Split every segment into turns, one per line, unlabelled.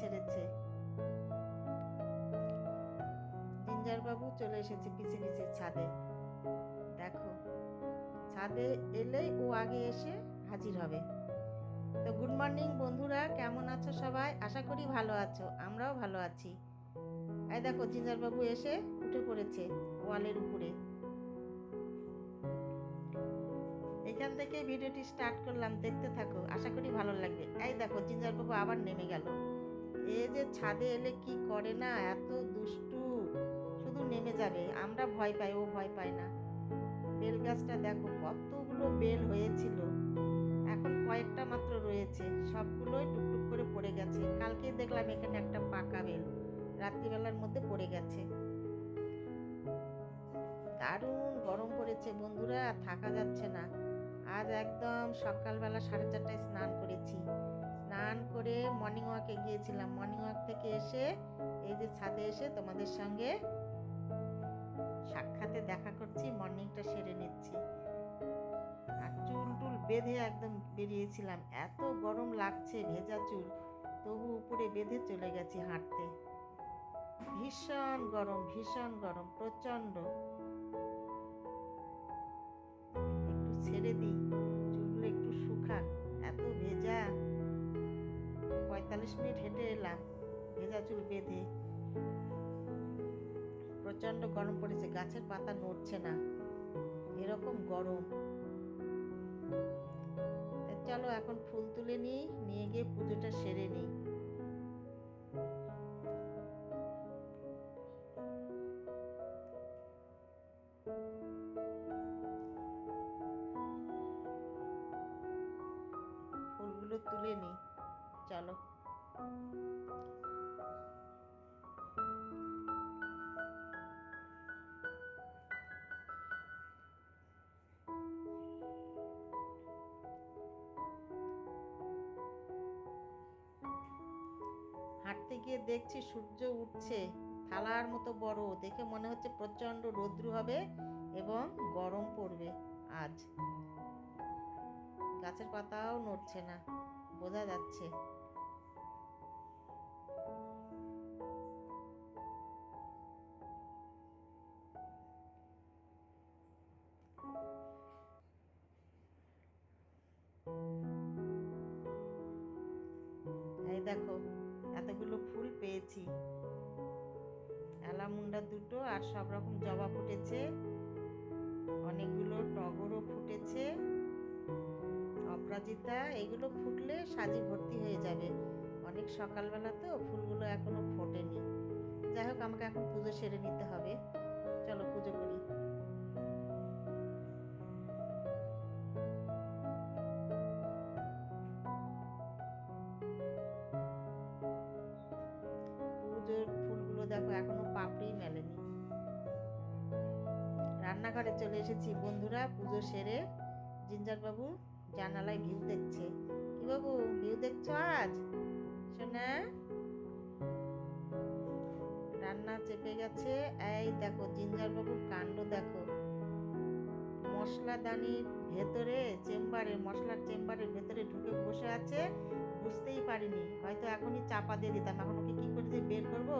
ছেড়েছে। জিঞ্জার বাবু চলে এসেছে পিছে পিছে ছাদে। দেখো, ছাদে এলেই ও আগে এসে হাজির হবে। তো গুড মর্নিং বন্ধুরা, কেমন আছো সবাই? আশা করি ভালো আছো, আমরাও ভালো আছি। এই দেখো জিঞ্জার বাবু এসে উঠে পড়েছে ওয়ালের উপরে। এখান থেকে ভিডিওটি স্টার্ট করলাম, দেখতে থাকো, আশা করি ভালো লাগবে। এই দেখো জিঞ্জার বাবু আবার নেমে গেল। এ যে ছাদে এলে কি করে না? এত দুষ্টু। শুধু নেমে যাবে। আমরা ভয় পাই, ও ভয় পায় না। বেল গাছটা দেখো, কতগুলো বেল হয়েছিল। এখন কয়েকটা মাত্র রয়েছে। সবগুলোই টুকটুক করে পড়ে গেছে। কালকে দেখলাম এখানে একটা পাকা বেল। রাত্রিবেলার মধ্যে পড়ে গেছে। দারুণ গরম পড়েছে বন্ধুরা। থাকা যাচ্ছে না। আজ একদম সকালবেলা সাড়ে চারটায় স্নান করেছি। স্নান করে মর্নিং ওয়াকে গিয়েছিলাম। মর্নিং ওয়াক থেকে এসে এই যে ছাদে এসে তোমাদের সঙ্গে সাক্ষাতে দেখা করছি মর্নিংটা সেরে নিচ্ছি। আর চুল টুল বেঁধে একদম বেরিয়েছিলাম। এত গরম লাগছে, ভেজা চুল। তবু উপরে বেঁধে চলে গেছি হাঁটতে। ভীষণ গরম ভীষণ গরম, প্রচণ্ড। পঁয়তাল্লিশ মিনিট হেঁটে এলাম, ভেজা চুল বেঁধে। প্রচণ্ড গরম পড়েছে, গাছের পাতা নড়ছে না। এরকম গরম। চলো এখন ফুল তুলে নিই, নিয়ে গিয়ে দেখছি সূর্য উঠছে, থালার মতো বড়। দেখে মনে হচ্ছে প্রচণ্ড রৌদ্র হবে এবং গরম পড়বে আজ। গাছের পাতাও নড়ছে না, বোঝা যাচ্ছে। দেখো পেয়েছি। অ্যালামুন্ডা দুটো আর সব রকম জবা ফুটেছে। অনেকগুলো টগরও ফুটেছে। অপরাজিতা, এগুলো ফুটলে সাজি ভর্তি হয়ে যাবে। অনেক সকালবেলা তো, ফুলগুলো এখনও ফোটেনি। যাই হোক, আমাকে এখন পুজো সেরে নিতে হবে। চলো পুজো করি। রান্নাঘরে চলে এসেছি। বন্ধুরা, পুজো সেরে জিঞ্জার বাবু জানালায় ভিউ দেখছে। কি বাবু ভিউ দেখছ আজ? শোনা রান্না চেপে গেছে। এই দেখো জিঞ্জার বাবুর কাণ্ড দেখো। মশলাদানির ভেতরে, চেম্বারে, মশলার চেম্বারের ভেতরে ঢুকে বসে আছে। বুঝতেই পারিনি। হয়তো এখনই চাপা দিয়ে দিতাম। এখন ওকে কি করে যে বের করব?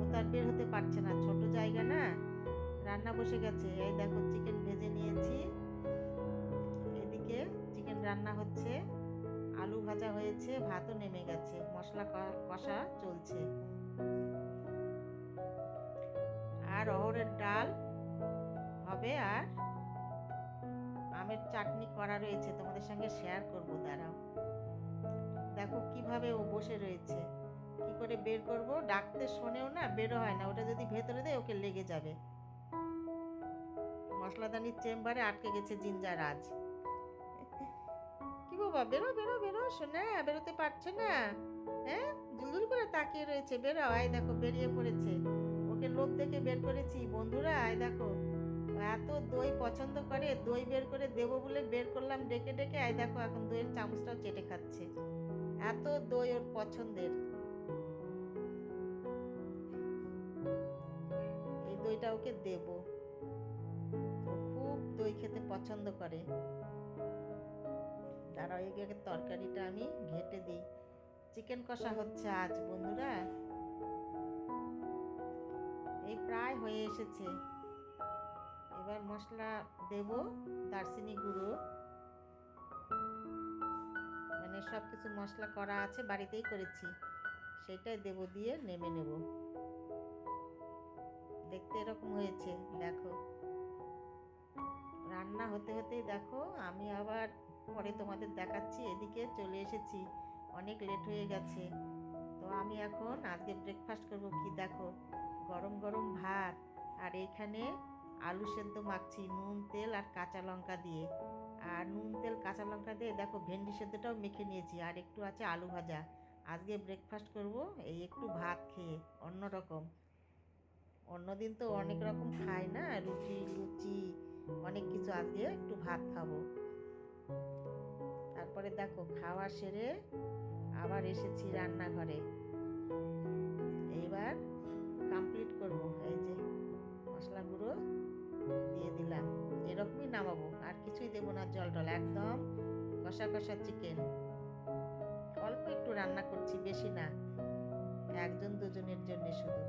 ও তো আর বের হতে পারছে না। ছোট জায়গা না। রান্না বসে গেছে। এই দেখো চিকেন ভেজে নিয়েছি। এদিকে চিকেন রান্না হচ্ছে। আলু ভাজা হয়েছে, ভাতও নেমে গেছে। মশলা কষা চলছে। আর অহরের ডাল হবে আর আমের চাটনি করা রয়েছে। তোমাদের সঙ্গে শেয়ার করব, দাঁড়াও। দেখো কীভাবে ও বসে রয়েছে। কি করে বের করব? ডাকতে শোনেও না, বেরো হয় না। ওটা যদি ভেতরে দেয়, ওকে লেগে যাবে। মশলাদানির চেম্বারে আটকে গেছে জিঞ্জার আজ। কি বাবা, বেরো বেরো বেরো শোনা বেরোতে পারছে না? হ্যাঁ? জুলজুল করে তাকিয়ে রয়েছে, বেরো, আয় দেখো, বেরিয়ে পড়েছে। ওকে লোভ দেখে বের করেছি। বন্ধুরা, আয় দেখো। এত দই পছন্দ করে, দই বের করে দেবো বলে বের করলাম ডেকে ডেকে। আয় দেখো, এখন দইয়ের চামচটাও চেটে খাচ্ছে। এত দই ওর পছন্দের। এই দইটা ওকে দেব। পছন্দ করে। দাঁড়াও এগে তরকারিটা আমি ঘেটে দিই। চিকেন কষা হচ্ছে আজ, বন্ধুরা। এই প্রায় হয়ে এসেছে। এবার মশলা দেব, দারচিনি গুঁড়ো। মানে সব কিছু মশলা করা আছে, বাড়িতেই করেছি। সেটাই দেব দিয়ে নেমে নেব। দেখতে এরকম হয়েছে, দেখো। রান্না হতে হতেই দেখো আমি আবার পরে তোমাদের দেখাচ্ছি, এদিকে চলে এসেছি। অনেক লেট হয়ে গেছে। তো আমি এখন আজকে ব্রেকফাস্ট করব কি দেখো? গরম গরম ভাত আর এখানে আলু সেদ্ধ মাখছি, নুন তেল আর কাঁচা লঙ্কা দিয়ে। আর নুন তেল, কাঁচা লঙ্কা দিয়ে দেখো ভেন্ডি সেদ্ধটাও মেখে নিয়েছি আর একটু আছে আলু ভাজা। আজকে ব্রেকফাস্ট করব এই একটু ভাত খেয়ে অন্য রকম অন্যদিন তো অনেক রকম খাই না? রুটি, লুচি অনেক কিছু আজকে একটু ভাত খাব। তারপরে দেখো খাওয়া সেরে আবার এসেছি রান্নাঘরে। এইবার কমপ্লিট করব, এই যে মশলা গুঁড়ো দিয়ে দিলাম। এরকমই নামাবো, আর কিছুই দেবো না জল টল, একদম কষা কষা চিকেন অল্প একটু রান্না করছি, বেশি না। একজন দুজনের জন্য শুধু।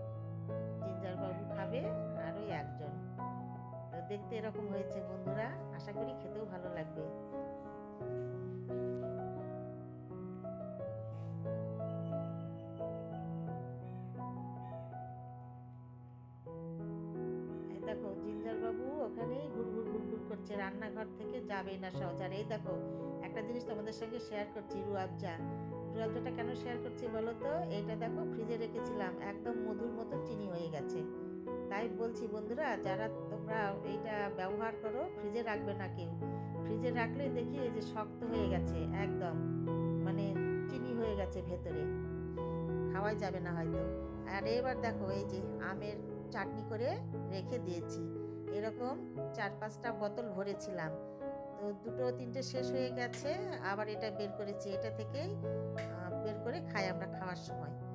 জিঞ্জার বাবু খাবে আর ওই একজন। দেখতে এরকম হয়েছে, বন্ধুরা। আশা করি খেতেও ভালো লাগবে। দেখো জিঞ্জার বাবু ওখানেই ঘুর ঘুর ঘুর ঘুর করছে, রান্নাঘর থেকে যাবে না সহজ। আর এই দেখো, একটা জিনিস তোমাদের সঙ্গে শেয়ার করছি, রুয়াবজা। রুয়াবজাটা কেন শেয়ার করছি বলো তো? এইটা দেখো ফ্রিজে রেখেছিলাম, একদম মধুর মতো চিনি হয়ে গেছে। তাই বলছি, বন্ধুরা, যারা তোমরা এইটা ব্যবহার করো, ফ্রিজে রাখবে না কেউ। ফ্রিজে রাখলে দেখি এই যে শক্ত হয়ে গেছে, একদম। মানে চিনি হয়ে গেছে ভেতরে। খাওয়াই যাবে না হয়তো। আর এবার দেখো, এই যে আমের চাটনি করে রেখে দিয়েছি। এরকম চার পাঁচটা বোতল ভরেছিলাম। তো দুটো তিনটে শেষ হয়ে গেছে, আবার এটা বের করেছি। এটা থেকেই বের করে খাই আমরা খাওয়ার সময়।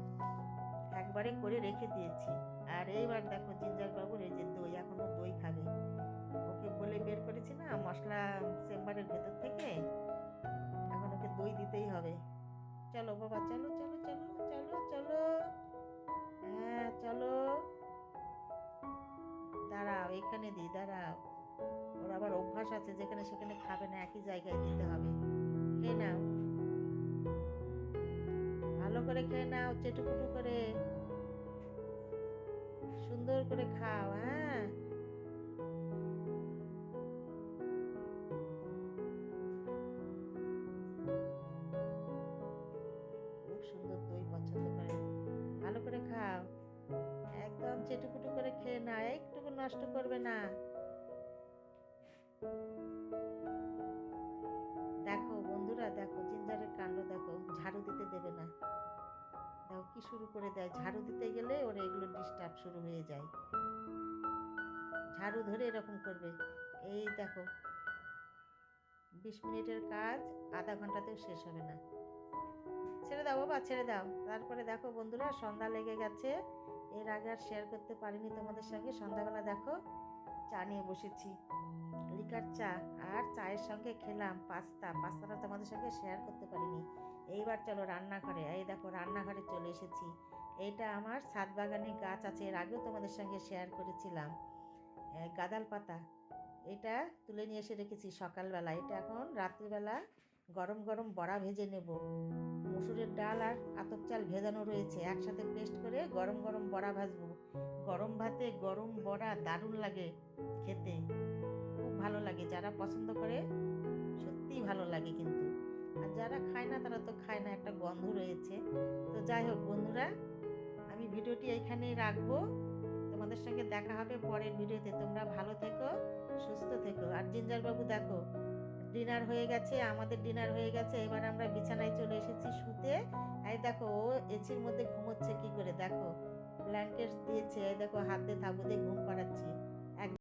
একবারে করে রেখে দিয়েছি। আর এইবার দেখো জিঞ্জার বাবুর এই দই, এখনও দই খাবে। ওকে বলে বের করেছি না, মশলা চেম্বারের ভেতর থেকে। এখন ওকে দই দিতেই হবে। চলো বাবা, চলো চলো চলো চলো চলো। হ্যাঁ চলো। দাঁড়াও, এখানে দিই দাঁড়াও। ওর আবার অভ্যাস আছে, যেখানে সেখানে খাবে না, একই জায়গায় দিতে হবে। খেয়ে নাও। ভালো করে খেয়ে নাও, চেটুকুটু করে। সুন্দর করে খাও হ্যাঁ? খুব সুন্দর দই পছন্দ করে। ভালো করে খাও। একদম চেটুকুটু করে খেয়ে না একটুকু নষ্ট করবে না। দেখো বন্ধুরা, দেখো জিঞ্জারের কাণ্ড দেখো, ঝাড়ু দিতে দেবে না। দেখো কি শুরু করে দেয়? ঝাড়ু দিতে গেলে ওর এগুলো ডিস্টার্ব শুরু হয়ে যায়। ঝাড়ু ধরে এরকম করবে। এই দেখো, বিশ মিনিটের কাজ, আধা ঘন্টাতেও শেষ হবে না। ছেড়ে দাও বাবা, ছেড়ে দাও। তারপরে দেখো বন্ধুরা, সন্ধ্যা লেগে গেছে। এর আগে আর শেয়ার করতে পারিনি তোমাদের সঙ্গে। সন্ধ্যাবেলা দেখো চা নিয়ে বসেছি। লিকার চা আর চায়ের সঙ্গে খেলাম পাস্তা। পাস্তাটা তোমাদের সঙ্গে শেয়ার করতে পারিনি। এইবার চলো রান্নাঘরে। এই দেখো, রান্নাঘরে চলে এসেছি। এটা আমার ছাদ বাগানে গাছ আছে, এর আগেও তোমাদের সঙ্গে শেয়ার করেছিলাম। গাদাল পাতা। এটা তুলে নিয়ে এসে রেখেছি সকালবেলা। এটা এখন রাত্রিবেলা গরম গরম বড়া ভেজে নেব। মসুরের ডাল আর আতপ চাল ভেজানো রয়েছে। একসাথে পেস্ট করে গরম গরম বড়া ভাজবো। গরম ভাতে গরম বড়া দারুণ লাগে খেতে। খুব ভালো লাগে। যারা পছন্দ করে, সত্যিই ভালো লাগে কিন্তু। আর যারা খায় না, তারা তো খায় না। একটা গন্ধ রয়েছে। তো যাই হোক বন্ধুরা, আমি ভিডিওটি এইখানেই রাখব। তোমাদের সঙ্গে দেখা হবে পরের ভিডিওতে। তোমরা ভালো থেকো, সুস্থ থেকো। আর জিঞ্জার বাবু দেখো ডিনার হয়ে গেছে, আমাদের ডিনার হয়ে গেছে, এবার আমরা বিছানায় চলে এসেছি শুতে। এই দেখো, ও এসির মধ্যে ঘুমোচ্ছে কি করে? দেখো ব্ল্যাঙ্কেট দিয়েছে দেখো, হাতে দিয়ে ঘুম ঘুম